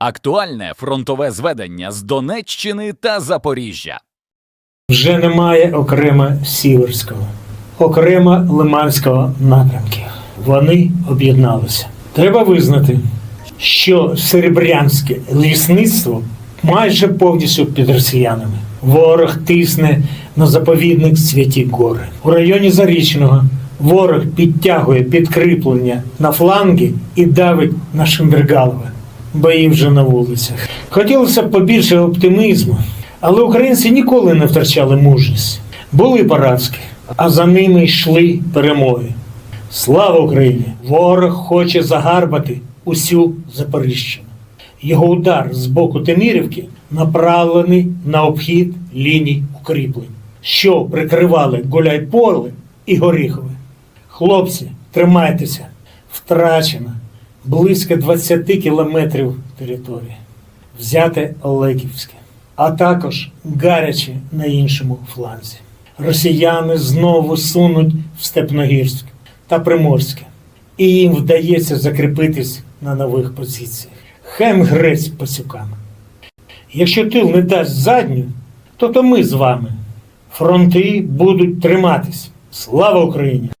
Актуальне фронтове зведення з Донеччини та Запоріжжя. Вже немає окремо Сіверського, окремо Лиманського напрямків. Вони об'єдналися. Треба визнати, що серебрянське лісництво майже повністю під росіянами. Ворог тисне на заповідник Святі Гори. У районі Зарічного ворог підтягує підкріплення на фланги і давить на Шимбергалове. Бої вже на вулицях. Хотілося б побільше оптимізму, але українці ніколи не втрачали мужність. Були поразки, а за ними йшли перемоги. Слава Україні! Ворог хоче загарбати усю Запоріжжя. Його удар з боку Темірівки направлений на обхід ліній укріплень, що прикривали Гуляйполе і Горіхове. Хлопці, тримайтеся, втрачено близько 20 кілометрів території. Взяте Олеківське, а також гаряче на іншому фланзі. Росіяни знову сунуть в Степногірськ та Приморське, і їм вдається закріпитись на нових позиціях. Хем грець пасюками. Якщо тил не дасть задню, то то ми з вами. Фронти будуть триматись. Слава Україні!